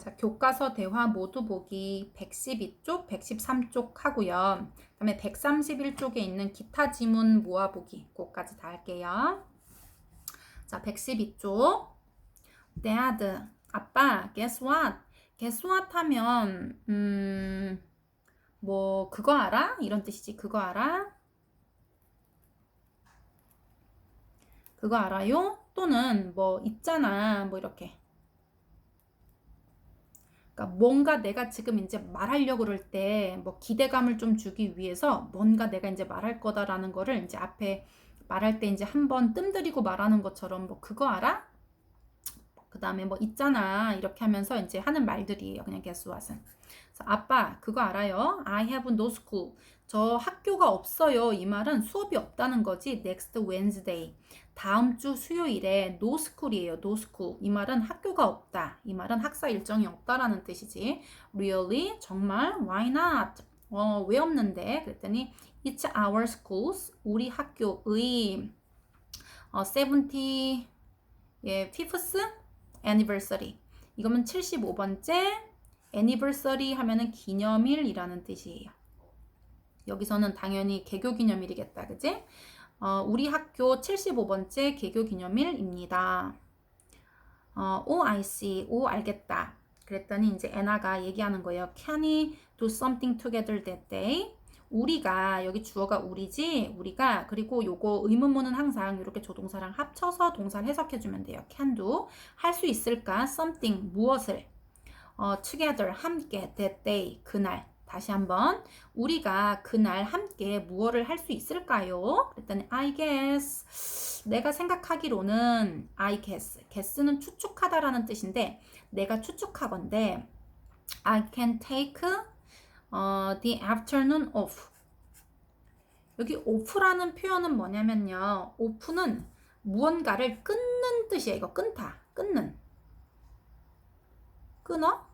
자, 교과서 대화 모두 보기 112쪽, 113쪽 하고요. 그다음에 131쪽에 있는 기타 지문 모아 보기 그거까지 다 할게요. 자, 112쪽. Dad, 아빠, guess what? guess what 하면 음, 뭐 그거 알아? 이런 뜻이지. 그거 알아? 그거 알아요? 또는 뭐 있잖아. 뭐 이렇게. 그러니까 뭔가 내가 지금 이제 말하려고 그럴 때 뭐 기대감을 좀 주기 위해서 뭔가 내가 이제 말할 거다라는 거를 이제 앞에 말할 때 이제 한번 뜸들이고 말하는 것처럼 뭐 그거 알아? 그 다음에 뭐 있잖아 이렇게 하면서 이제 하는 말들이에요. 그냥 guess what은. 아빠 그거 알아요? I have no school. 저 학교가 없어요. 이 말은 수업이 없다는 거지. Next Wednesday. 다음 주 수요일에 no school이에요. no school. 이 말은 학교가 없다. 이 말은 학사 일정이 없다라는 뜻이지. Really? 정말? Why not? 어, 왜 없는데? 그랬더니 It's our schools. 우리 학교의 어, 70 예, fifth anniversary. 이거면 75번째 anniversary 하면은 기념일이라는 뜻이에요. 여기서는 당연히 개교 기념일이겠다. 그지? 어, 우리 학교 75번째 개교 기념일입니다. 어, 오, I see. 오, 알겠다. 그랬더니 이제 애나가 얘기하는 거예요. Can we do something together that day? 우리가 여기 주어가 우리지 우리가 그리고 요거 의문문은 항상 이렇게 조동사랑 합쳐서 동사를 해석해 주면 돼요. can do. 할 수 있을까? something. 무엇을? 어, together. 함께. That day. 그날. 다시 한번. 우리가 그날 함께 무엇을 할 수 있을까요? 그랬더니 I guess. 내가 생각하기로는 I guess. Guess는 추측하다라는 뜻인데 내가 추측하건데 I can take 어, the afternoon off 여기 off라는 표현은 뭐냐면요 off는 무언가를 끊는 뜻이에요 이거 끊다 끊는 끊어?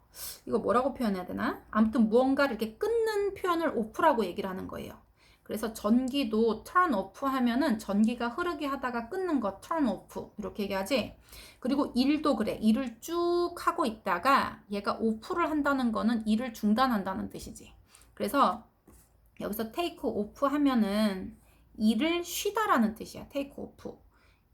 이거 뭐라고 표현해야 되나? 아무튼 무언가를 이렇게 끊는 표현을 off라고 얘기를 하는 거예요. 그래서 전기도 turn off 하면은 전기가 흐르게 하다가 끊는 거 turn off 이렇게 얘기하지. 그리고 일도 그래. 일을 쭉 하고 있다가 얘가 off를 한다는 거는 일을 중단한다는 뜻이지. 그래서 여기서 take off 하면은 일을 쉬다라는 뜻이야. take off.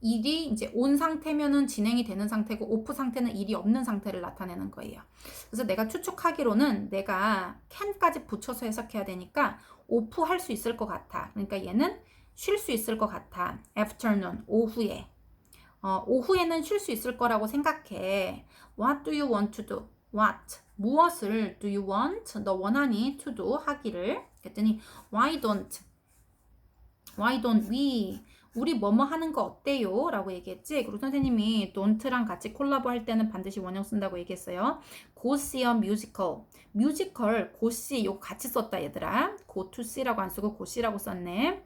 일이 이제 온 상태면은 진행이 되는 상태고 오프 상태는 일이 없는 상태를 나타내는 거예요. 그래서 내가 추측하기로는 내가 can까지 붙여서 해석해야 되니까 오프 할 수 있을 것 같아. 그러니까 얘는 쉴 수 있을 것 같아. afternoon 오후에 어, 오후에는 쉴 수 있을 거라고 생각해. What do you want to do? What 무엇을 do you want? 너 원하니 to do 하기를. 그랬더니 why don't why don't we 우리 뭐뭐 하는 거 어때요? 라고 얘기했지. 그리고 선생님이 don't랑 같이 콜라보 할 때는 반드시 원형 쓴다고 얘기했어요. go see a musical. 뮤지컬 go see 요거 같이 썼다 얘들아. go to see라고 안 쓰고 go see라고 썼네.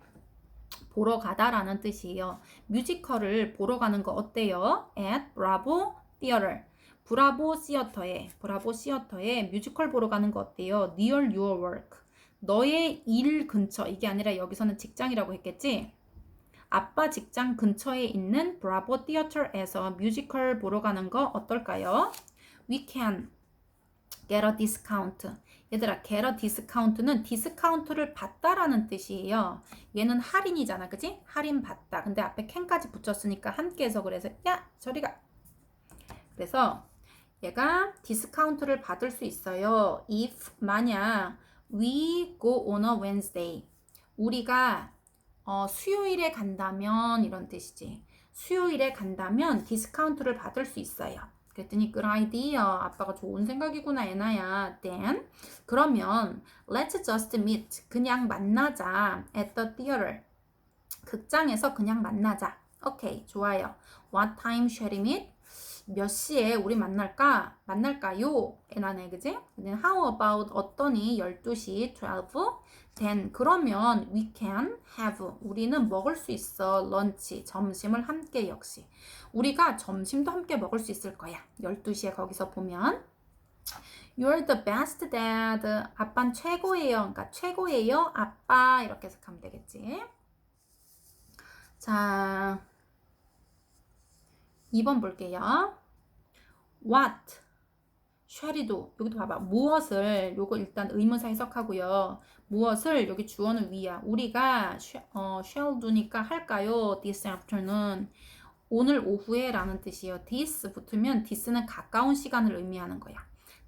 보러 가다라는 뜻이에요. 뮤지컬을 보러 가는 거 어때요? at Bravo Theater. 브라보 시어터에 브라보 시어터에 뮤지컬 보러 가는 거 어때요? near your work. 너의 일 근처 이게 아니라 여기서는 직장이라고 했겠지? 아빠 직장 근처에 있는 브라보 티어터에서 뮤지컬 보러 가는 거 어떨까요? We can get a discount. 얘들아, get a discount는 디스카운트를 받다라는 뜻이에요. 얘는 할인이잖아, 그지? 할인 받다. 근데 앞에 can까지 붙였으니까 함께해서 그래서 야, 저리가. 그래서 얘가 디스카운트를 받을 수 있어요. if 만약 we go on a Wednesday. 우리가 어, 수요일에 간다면 이런 뜻이지. 수요일에 간다면 디스카운트를 받을 수 있어요. 그랬더니 good idea. 아빠가 좋은 생각이구나, 애나야. Then 그러면 let's just meet. 그냥 만나자. at the theater. 극장에서 그냥 만나자. 오케이, 좋아요. What time shall we meet? 몇 시에 우리 만날까? 만날까요? 애나네, 그지? How about 어떠니? 12시, 12? Then 그러면 we can have 우리는 먹을 수 있어. 런치 점심을 함께 역시. 우리가 점심도 함께 먹을 수 있을 거야. 12시에 거기서 보면. You're the best dad. 아빠는 최고예요. 그러니까 최고예요. 아빠. 이렇게 해석하면 되겠지. 자 2번 볼게요. What shall이도 여기도 봐봐. 무엇을 요거 일단 의문사 해석하고요. 무엇을 여기 주어는 위야. 우리가 어, shall do니까 할까요? this afternoon. 오늘 오후에 라는 뜻이에요. this 붙으면 this는 가까운 시간을 의미하는 거야.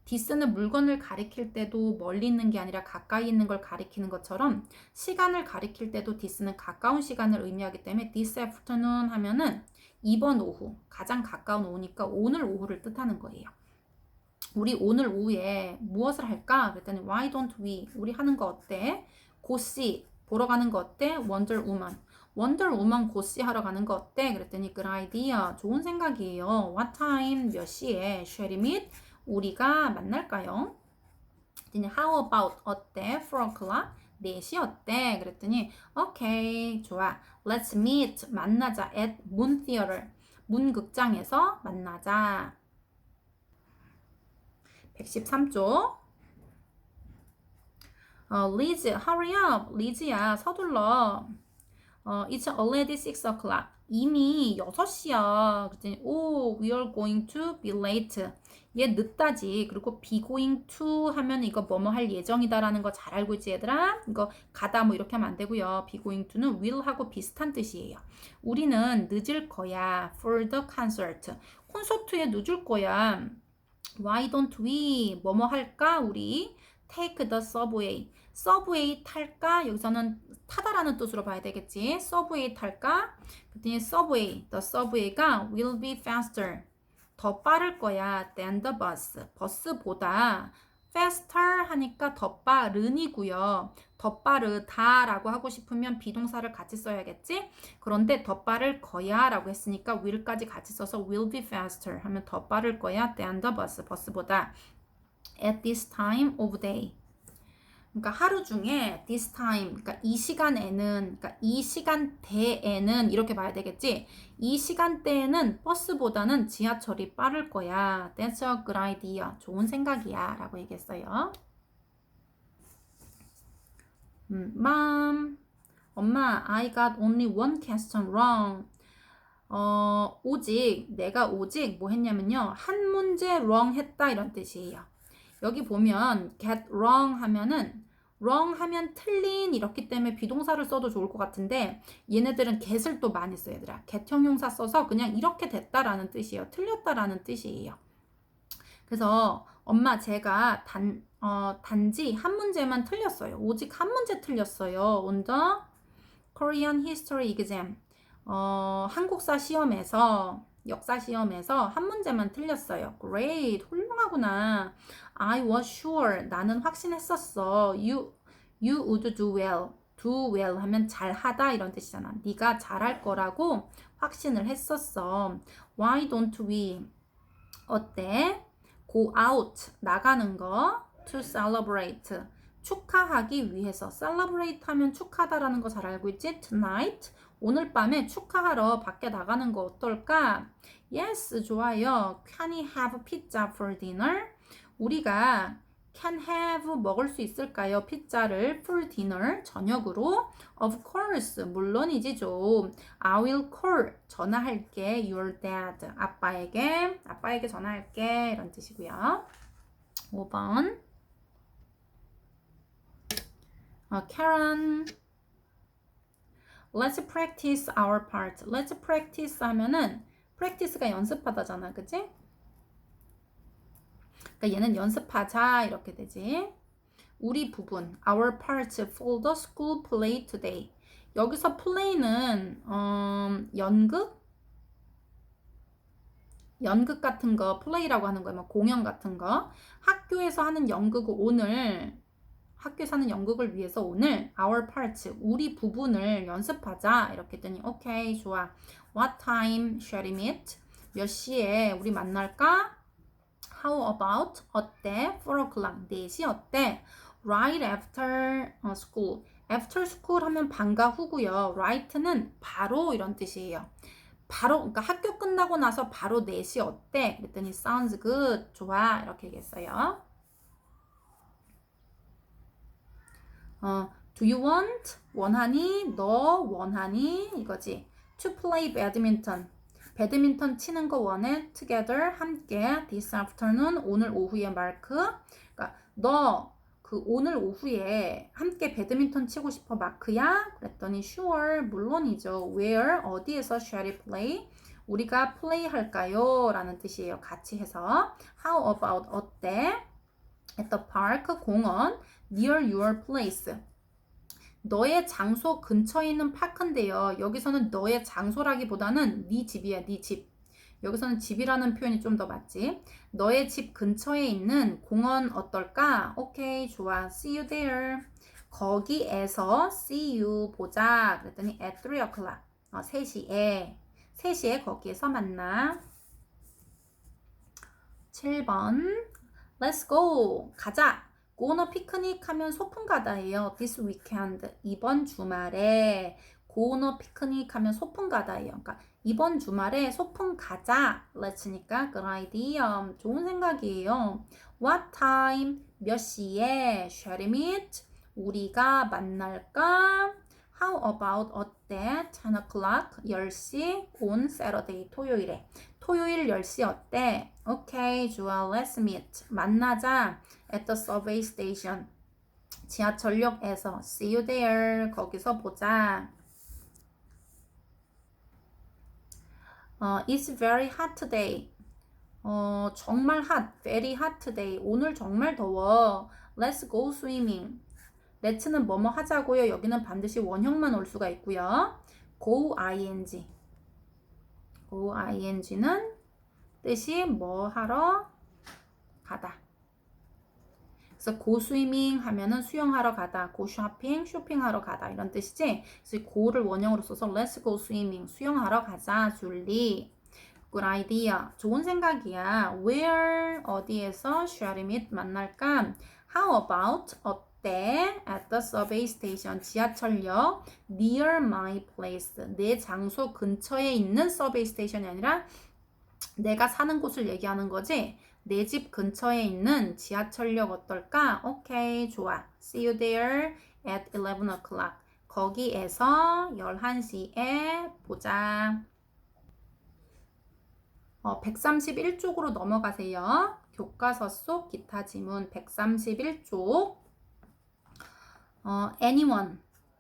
this는 물건을 가리킬 때도 멀리 있는 게 아니라 가까이 있는 걸 가리키는 것처럼 시간을 가리킬 때도 this는 가까운 시간을 의미하기 때문에 this afternoon 하면은 이번 오후 가장 가까운 오후니까 오늘 오후를 뜻하는 거예요. 우리 오늘 오후에 무엇을 할까? 그랬더니 why don't we? 우리 하는 거 어때? 고씨 보러 가는 거 어때? Wonder Woman. Wonder Woman 고씨 하러 가는 거 어때? 그랬더니 good idea. 좋은 생각이에요. What time? 몇 시에? Shall we meet? 우리가 만날까요? 그랬더니 how about 어때? 4 o'clock? 4시 어때? 그랬더니 오케이 좋아 let's meet 만나자 at 문 theater 문 극장에서 만나자 113조 어, 리즈 hurry up 리즈야 서둘러 어, it's already 6 o'clock 이미 6시야 그랬더니 oh we are going to be late 얘 늦다지. 그리고 be going to 하면 이거 뭐뭐 할 예정이다라는 거 잘 알고 있지 얘들아? 이거 가다 뭐 이렇게 하면 안 되고요. be going to는 will하고 비슷한 뜻이에요. 우리는 늦을 거야. for the concert. 콘서트에 늦을 거야. Why don't we 뭐뭐 할까? 우리 take the subway. subway 탈까? 여기서는 타다라는 뜻으로 봐야 되겠지. subway 탈까? 그랬더니 subway, the subway가 will be faster. 더 빠를 거야 than the bus. 버스보다 faster 하니까 더 빠른이고요. 더 빠르다라고 하고 싶으면 비동사를 같이 써야겠지? 그런데 더 빠를 거야라고 했으니까 will까지 같이 써서 will be faster 하면 더 빠를 거야 than the bus. 버스보다 at this time of day. 그러니까 하루 중에 this time, 그러니까 이 시간에는, 그러니까 이 시간대에는 이렇게 봐야 되겠지. 이 시간대에는 버스보다는 지하철이 빠를 거야. That's a good idea. 좋은 생각이야.라고 얘기했어요. 음, Mom, 엄마, I got only one question wrong. 어, 오직 내가 오직 뭐 했냐면요. 한 문제 wrong 했다 이런 뜻이에요. 여기 보면 get wrong 하면은 wrong 하면 틀린 이렇기 때문에 비동사를 써도 좋을 것 같은데 얘네들은 get을 또 많이 써요 얘들아. get 형용사 써서 그냥 이렇게 됐다라는 뜻이에요. 틀렸다라는 뜻이에요. 그래서 엄마 제가 단, 어, 단지 한 문제만 틀렸어요. 오직 한 문제 틀렸어요. on the Korean History Exam. 어, 한국사 시험에서 역사 시험에서 한 문제만 틀렸어요. Great, 훌륭하구나. I was sure. 나는 확신했었어. You, you would do well. do well 하면 잘하다 이런 뜻이잖아. 네가 잘할 거라고 확신을 했었어. Why don't we? 어때? Go out. 나가는 거. To celebrate. 축하하기 위해서. celebrate 하면 축하다라는 거 잘 알고 있지? Tonight. 오늘 밤에 축하하러 밖에 나가는 거 어떨까? Yes, 좋아요. Can we have pizza for dinner? 우리가 can have 먹을 수 있을까요? 피자를 for dinner 저녁으로 of course 물론이지 좀 I will call 전화할게 your dad 아빠에게 아빠에게 전화할게 이런 뜻이고요. 5번 어, Karen Let's practice our part. Let's practice 하면은 practice가 연습하다잖아. 그치? 그러니까 얘는 연습하자 이렇게 되지. 우리 부분 our part for the school play today. 여기서 play는 음, 연극 연극 같은 거 play라고 하는 거야. 뭐 공연 같은 거. 학교에서 하는 연극을 오늘 학교에서 하는 연극을 위해서 오늘 our part 우리 부분을 연습하자 이렇게 했더니 오케이 좋아 what time shall we meet 몇 시에 우리 만날까 how about 어때 4 o'clock 4시 어때 right after school after school 하면 방과 후고요 right는 바로 이런 뜻이에요 바로 그러니까 학교 끝나고 나서 바로 4시 어때 그랬더니 sounds good 좋아 이렇게 얘기했어요 어, do you want? 원하니? 너 원하니? 이거지. to play badminton. 배드민턴 치는 거 원해? together 함께 this afternoon 오늘 오후에 마크. 그러니까 너 그 오늘 오후에 함께 배드민턴 치고 싶어 마크야? 그랬더니 sure 물론이죠. where 어디에서 shall we play? 우리가 플레이 할까요? 라는 뜻이에요. 같이 해서 how about 어때? at the park 공원 near your place 너의 장소 근처에 있는 파크인데요. 여기서는 너의 장소라기보다는 네 집이야, 네 집. 여기서는 집이라는 표현이 좀 더 맞지. 너의 집 근처에 있는 공원 어떨까? 오케이, 좋아. See you there. 거기에서 see you 보자. 그랬더니 at 3 o'clock. 어, 3시에. 3시에 거기에서 만나. 7번. Let's go. 가자. 고너 피크닉 하면 소풍 가다예요. This weekend. 이번 주말에 고너 피크닉 하면 소풍 가다예요. 그러니까 이번 주말에 소풍 가자. Let's니까 good idea. 좋은 생각이에요. What time? 몇 시에? Shall we meet? 우리가 만날까? How about 어때? 10 o'clock 10시 on Saturday 토요일에 토요일 10시 어때? 오케이 좋아 let's meet 만나자 at the subway station 지하철역에서 see you there 거기서 보자 어, it's very hot today 어, 정말 hot, very hot today 오늘 정말 더워 let's go swimming let's는 뭐뭐 하자고요 여기는 반드시 원형만 올 수가 있고요 go ing go ing는 뜻이 뭐 하러 가다. 그래서 고 스위밍 하면은 수영하러 가다, 고 쇼핑, 쇼핑하러 가다 이런 뜻이지. 그래서 고를 원형으로 써서 let's go swimming 수영하러 가자, 줄리. Good idea. 좋은 생각이야. Where 어디에서 shall we meet 만날까? How about 어 때? At the subway station 지하철역 near my place 내 장소 근처에 있는 subway station이 아니라 내가 사는 곳을 얘기하는 거지. 내 집 근처에 있는 지하철역 어떨까? 오케이, 좋아. See you there at 11 o'clock. 거기에서 11시에 보자. 어, 131쪽으로 넘어가세요. 교과서 속 기타 지문 131쪽. 어, anyone.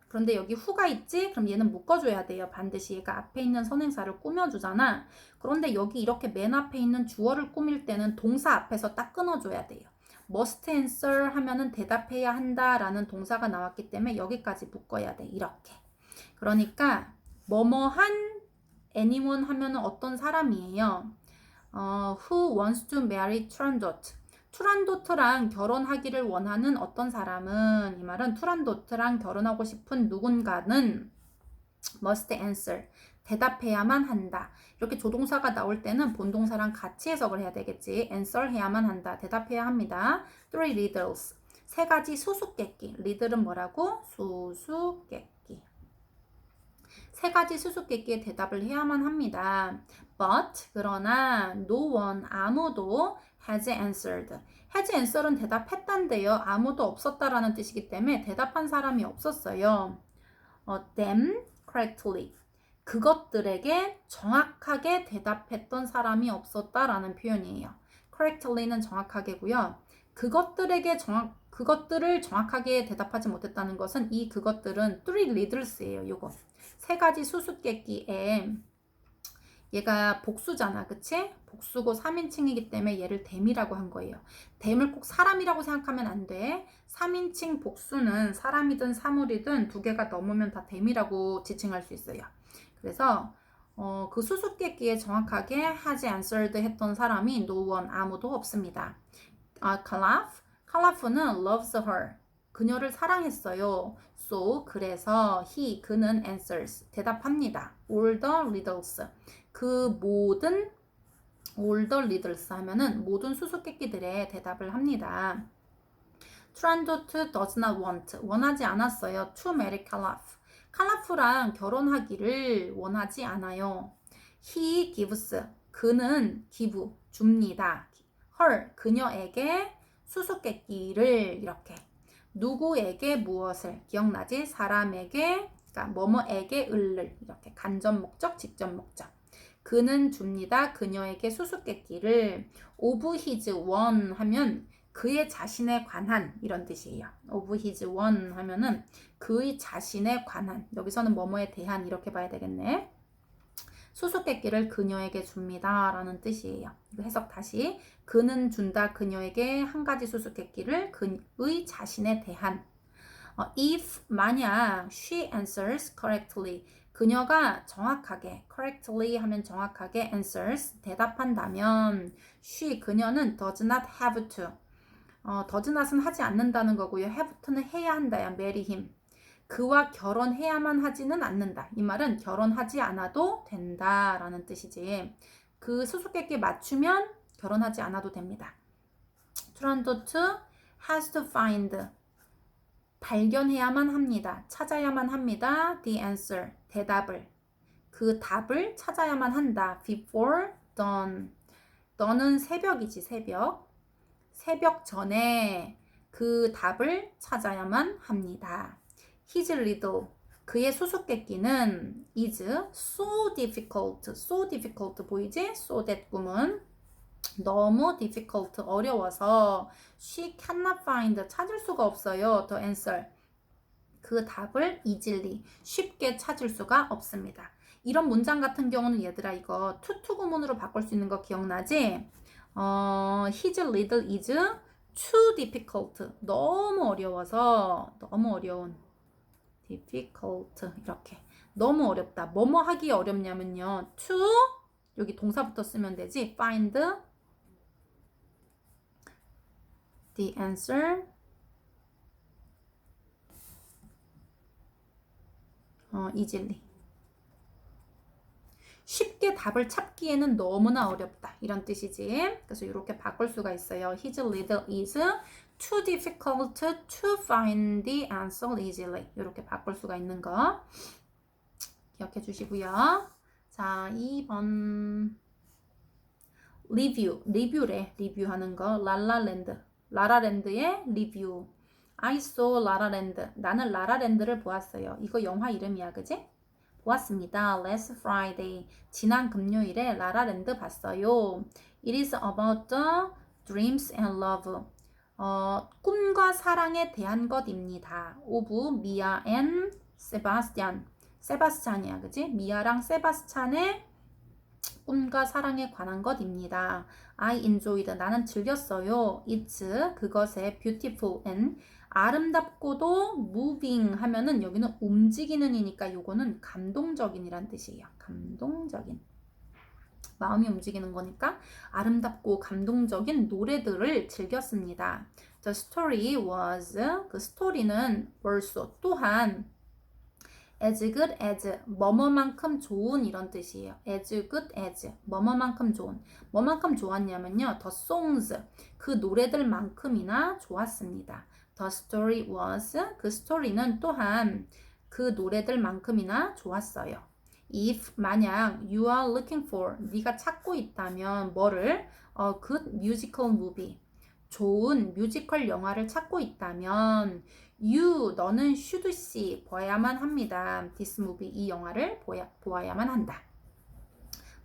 그런데 여기 후가 있지? 그럼 얘는 묶어줘야 돼요. 반드시 얘가 앞에 있는 선행사를 꾸며주잖아. 그런데 여기 이렇게 맨 앞에 있는 주어를 꾸밀 때는 동사 앞에서 딱 끊어줘야 돼요. must answer 하면은 대답해야 한다라는 동사가 나왔기 때문에 여기까지 묶어야 돼. 이렇게. 그러니까 뭐뭐한 anyone 하면은 어떤 사람이에요. 어, who wants to marry 트란도트. 투란도트랑 결혼하기를 원하는 어떤 사람은 이 말은 투란도트랑 결혼하고 싶은 누군가는 must answer 대답해야만 한다. 이렇게 조동사가 나올 때는 본동사랑 같이 해석을 해야 되겠지. answer 해야만 한다. 대답해야 합니다. three riddles. 세 가지 수수께끼. 리들은 뭐라고? 수수께끼. 세 가지 수수께끼에 대답을 해야만 합니다. But 그러나 no one 아무도 has answered. has answer은 대답했단데요. 아무도 없었다라는 뜻이기 때문에 대답한 사람이 없었어요. 어, them correctly. 그것들에게 정확하게 대답했던 사람이 없었다라는 표현이에요. correctly는 정확하게고요. 그것들에게 정확 그것들을 정확하게 대답하지 못했다는 것은 이 그것들은 three riddles예요. 요거 세 가지 수수께끼에 얘가 복수잖아, 그치? 복수고 3인칭이기 때문에 얘를 댐이라고 한 거예요. 댐을 꼭 사람이라고 생각하면 안 돼. 3인칭 복수는 사람이든 사물이든 두 개가 넘으면 다 댐이라고 지칭할 수 있어요. 그래서 어, 그 수수께끼에 정확하게 하지 answered 했던 사람이 no one 아무도 없습니다. 아, 칼라프? 칼라프는 loves her. 그녀를 사랑했어요. So 그래서 he 그는 answers 대답합니다. All the riddles 그 모든 the riddles 하면은 모든 수수께끼들의 대답을 합니다. 트란도트 does not want 원하지 않았어요. To marry 칼라프 칼라프랑 결혼하기를 원하지 않아요. He gives 그는 give 줍니다. her 그녀에게 수수께끼를 이렇게 누구에게 무엇을 기억나지? 사람에게 그러니까 뭐뭐에게 을을 이렇게 간접 목적, 직접 목적. 그는 줍니다. 그녀에게 수수께끼를 of his one 하면 그의 자신에 관한 이런 뜻이에요. of his one 하면은 그의 자신에 관한 여기서는 뭐뭐에 대한 이렇게 봐야 되겠네. 수수께끼를 그녀에게 줍니다. 라는 뜻이에요. 해석 다시. 그는 준다 그녀에게 한 가지 수수께끼를 그의 자신에 대한. 어, if 만약 she answers correctly 그녀가 정확하게 correctly 하면 정확하게 answers 대답한다면 she 그녀는 does not have to 어, does not은 하지 않는다는 거고요. have to는 해야 한다야 marry him 그와 결혼해야만 하지는 않는다. 이 말은 결혼하지 않아도 된다라는 뜻이지. 그 수수께끼 맞추면 결혼하지 않아도 됩니다. 트란도트 has to find 발견해야만 합니다. 찾아야만 합니다. The answer 대답을 그 답을 찾아야만 한다. Before dawn 너는 새벽이지 새벽 새벽 전에 그 답을 찾아야만 합니다. His riddle 그의 수수께끼는 is so difficult, so difficult 보이지? so that 꿈은 너무 difficult, 어려워서 she cannot find, 찾을 수가 없어요. the answer. 그 답을 easily, 쉽게 찾을 수가 없습니다. 이런 문장 같은 경우는 얘들아 이거 투투 구문으로 바꿀 수 있는 거 기억나지? 어, his riddle is too difficult. 너무 어려워서 너무 어려운 difficult 이렇게 너무 어렵다. 뭐뭐 하기 어렵냐면요. to 여기 동사부터 쓰면 되지. find the answer 어, easily 쉽게 답을 찾기에는 너무나 어렵다 이런 뜻이지 그래서 이렇게 바꿀 수가 있어요 his riddle is too difficult to find the answer easily. 이렇게 바꿀 수가 있는 거 기억해 주시고요. 자, 2번 리뷰, 리뷰래. 리뷰하는 거. 랄라랜드. 라라랜드의 리뷰. I saw 라라랜드. 나는 라라랜드를 보았어요. 이거 영화 이름이야, 그지? 보았습니다. Last Friday. 지난 금요일에 라라랜드 봤어요. It is about the dreams and love. 어, 꿈과 사랑에 대한 것입니다. 오브 미아 앤 세바스찬. 세바스찬이야, 그지? 미아랑 세바스찬의 꿈과 사랑에 관한 것입니다. I enjoyed. 나는 즐겼어요. It's 그것의 beautiful and 아름답고도 moving 하면은 여기는 움직이는 이니까 요거는 감동적인이란 뜻이에요. 감동적인. 마음이 움직이는 거니까 아름답고 감동적인 노래들을 즐겼습니다. The story was 그 스토리는 벌써 또한 as good as 뭐뭐만큼 좋은 이런 뜻이에요. as good as 뭐뭐만큼 좋은 뭐만큼 좋았냐면요. the songs 그 노래들만큼이나 좋았습니다. The story was 그 스토리는 또한 그 노래들만큼이나 좋았어요. if 만약 you are looking for 네가 찾고 있다면 뭐를 어, good musical movie 좋은 뮤지컬 영화를 찾고 있다면 you 너는 should see 보아야만 합니다. this movie 이 영화를 보야, 보아야만 한다.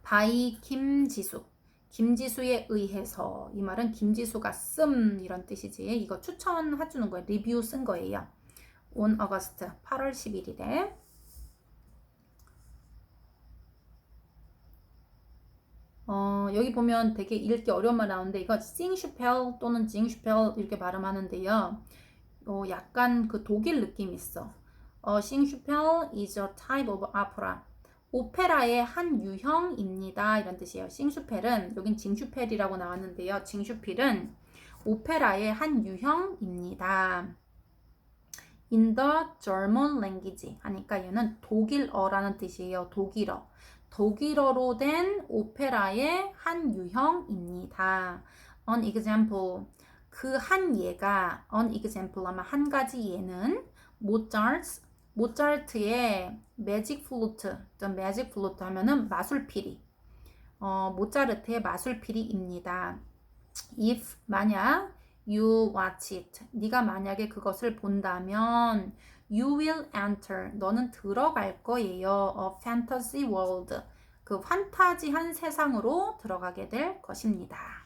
by 김지수 김지수에 의해서 이 말은 김지수가 씀 이런 뜻이지 이거 추천해 주는 거예요. 리뷰 쓴 거예요. on August 8월 11일에 어, 여기 보면 되게 읽기 어려운 말 나오는데 이거 싱슈펠 또는 징슈펠 이렇게 발음하는데요. 어, 약간 그 독일 느낌 있어. 어, 싱슈펠 is a type of opera. 오페라의 한 유형입니다. 이런 뜻이에요. 싱슈펠은 여긴 징슈펠이라고 나왔는데요. 징슈필은 오페라의 한 유형입니다. In the German language 하니까 얘는 독일어라는 뜻이에요. 독일어. 독일어로 된 오페라의 한 유형입니다. An example. 그 한 예가 an example 하면 한 가지 예는 모차르트 모차르트의 매직 플루트, 매직 플루트 하면은 마술피리. 어, 모차르트의 마술피리입니다. If 만약 you watch it, 네가 만약에 그것을 본다면 you will enter. 너는 들어갈 거예요. A fantasy world. 그그 판타지한 세상으로 들어가게 될 것입니다.